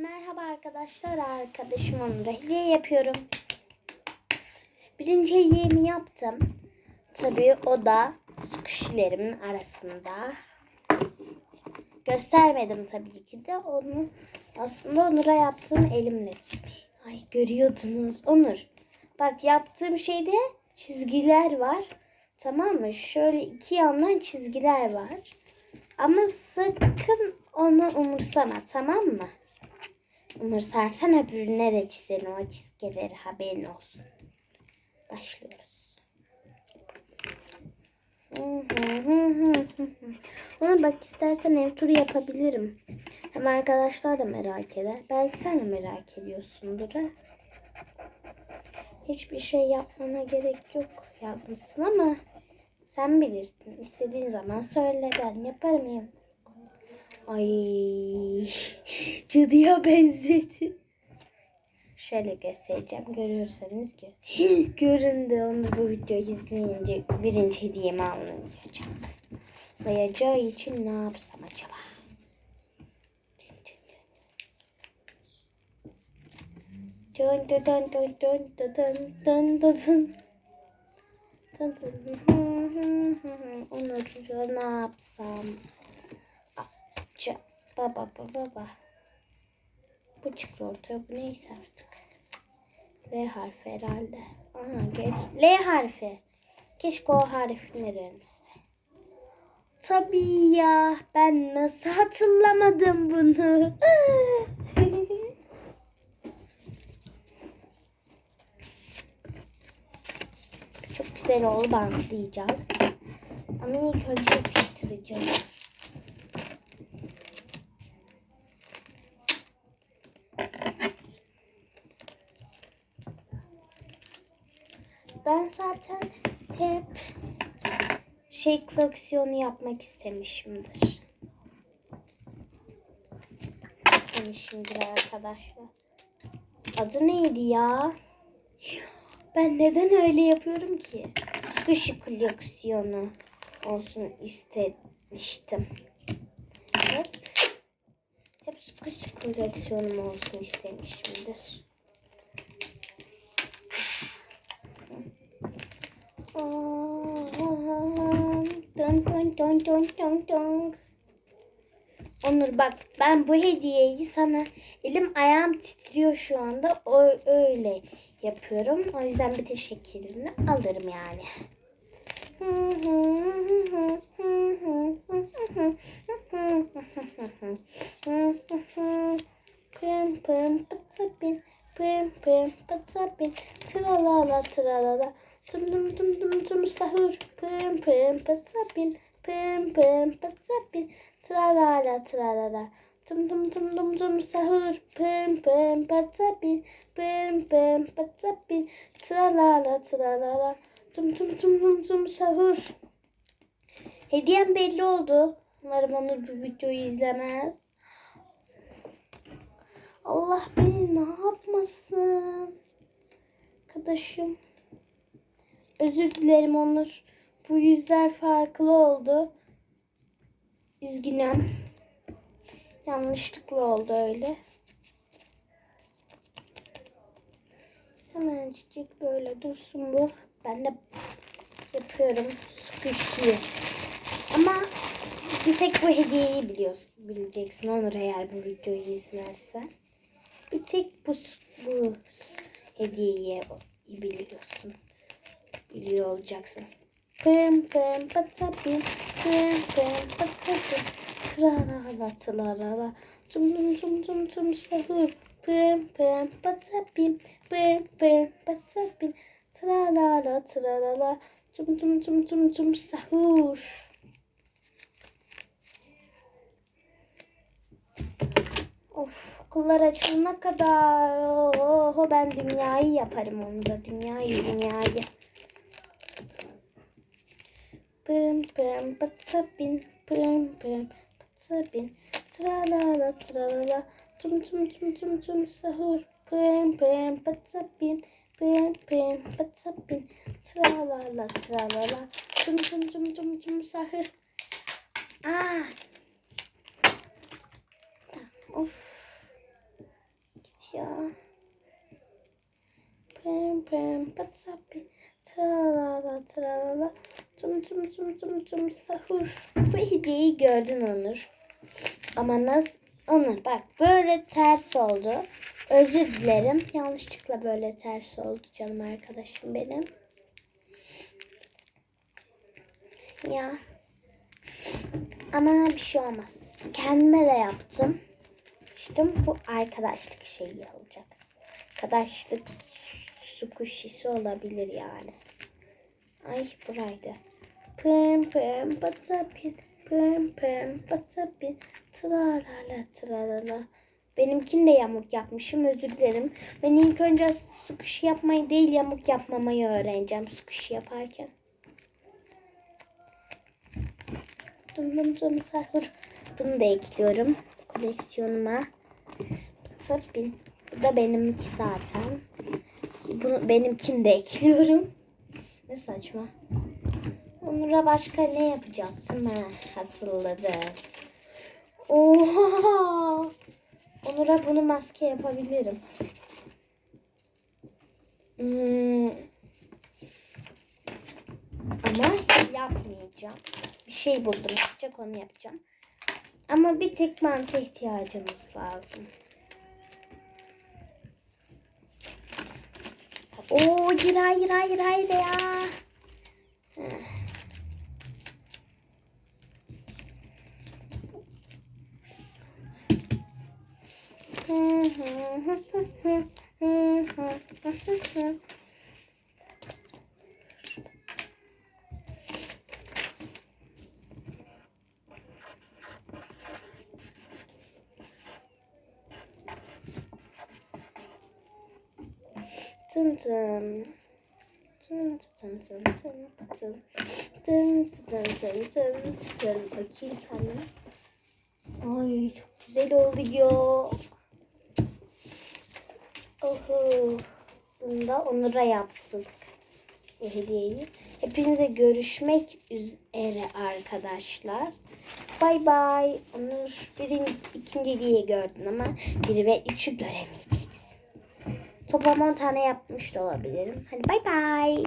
Merhaba arkadaşlar, arkadaşım Onur'a hediye yapıyorum. Birinci hediyemi yaptım. Tabii o da squishlerimin arasında. Göstermedim tabii ki de onu aslında Onur'a yaptığım elimle. Ay görüyordunuz Onur. Bak yaptığım şeyde çizgiler var. Tamam mı? Şöyle iki yandan çizgiler var. Ama sakın onu umursama tamam mı? Umursarsan öbürüne de çizerim o çizgileri haberin olsun. Başlıyoruz. Onu bak istersen ev turu yapabilirim. Hem arkadaşlar da merak eder. Belki sen de merak ediyorsundur ha. Hiçbir şey yapmana gerek yok yazmışsın ama sen bilirsin. İstediğin zaman söyle ben yaparım ya. Ay cadıya benzedi. Şöyle göstereceğim. Görürseniz ki. Göründü. Onu bu videoyu izleyince birinci hediyemi alınacak. Bayacağı için ne yapsam acaba? Dön dön dön dön dön dön dön dön dön Onurcu ne yapsam? Ca, baba baba baba. Bu çıktı ortaya. Bu neyse artık. L harfi herhalde. Aha geç. L harfi. Keşke o harfini verirse. Tabii ya. Ben nasıl hatırlamadım bunu? Çok güzel oldu bantlayacağız. Ama ilk önce yapıştıracağız. Ben zaten hep şey koleksiyonu yapmak istemişimdir. İstemişimdir arkadaşlar. Adı neydi ya? Ben neden öyle yapıyorum ki? Squishy koleksiyonu olsun istemiştim. Hep, hep squishy koleksiyonum olsun istemişimdir. Dön dön dön dön dön dön. Onur bak ben bu hediyeyi sana elim ayağım titriyor şu anda o öyle yapıyorum. O yüzden bir teşekkürünü alırım yani. Pım pım pıtıpin pım pım pıtıpin tralala tralala Dum dum dum dum dum sahur. Pım pım pıtapin. Pım pım pıtapin. Tralala tralala. Dum dum dum dum dum sahur. Pım pım pıtapin. Pım pım pıtapin. Tralala tralala. Dum dum dum dum dum sahur. Hediyem belli oldu. Umarım onu bu videoyu izlemez. Allah beni ne yapmasın. Arkadaşım. Özür dilerim Onur. Bu yüzler farklı oldu. Üzgünüm. Yanlışlıkla oldu öyle. Hemen çiçek böyle dursun bu. Ben de yapıyorum. Squishy. Ama bir tek bu hediyeyi biliyorsun, bileceksin Onur eğer bu videoyu izlersen. Bir tek bu, bu hediyeyi biliyorsun biliyor olacaksın. Pırm pırm patapim, pırm pırm patapim, tralalatılarala, cum cum cum cum cum sahur, pırm pırm patapim, pırm pırm patapim, tralala tralala, cum cum cum cum cum sahur. Of okullar açılana kadar. Oho ben dünyayı yaparım onu da. Dünyayı dünyayı. Pırım pırım patsa bin. Pırım pırım patsa bin. Tralala tralala. Tum tum tum tum tum sahur. Pırım pırım patsa bin. Pırım pırım patsa bin. Tralala tralala. Tum tum tum tum tum sahur. Ah. Of. Git ya. Pırım pırım patsa bin. Tralala tralala. Tum tum tum tum tum sahur. Bu hediyeyi gördün Onur. Ama nasıl? Onur bak böyle ters oldu. Özür dilerim. Yanlışlıkla böyle ters oldu canım arkadaşım benim. Ya. Ama bir şey olmaz. Kendime de yaptım. İşte bu arkadaşlık şeyi olacak. Arkadaşlık su kuşisi olabilir yani. Ay buraydı. Pım pım patapin pım pım patapin tralala tralala. Benimkini de yamuk yapmışım özür dilerim. Ben ilk önce su kuşu yapmayı değil yamuk yapmamayı öğreneceğim su kuşu yaparken. Dum dum dum sahur. Bunu da ekliyorum koleksiyonuma. Tabii. Bu da benimki zaten. Bunu benimkini de ekliyorum. Ne saçma. Onur'a başka ne yapacaktım ha? Hatırladım. Oha! Onur'a bunu maske yapabilirim. Hmm. Ama yapmayacağım. Bir şey buldum. Yapacak onu yapacağım. Ama bir tek mantı ihtiyacımız lazım. Oo hayır hayır hayır hayır ya. Heh. Tın tın. Tın tın tın tın tın. Tın tın tın tın tın. Bakayım kendime. Ay çok güzel oluyor. Oho. Bunu da Onur'a yaptık. Hediyeyi. Hepinize görüşmek üzere arkadaşlar. Bay bay. Onur birinci, ikinci hediyeyi gördün ama biri ve üçü göremeyeceksin. Toplam 10 tane yapmış da olabilirim. Hadi bay bay.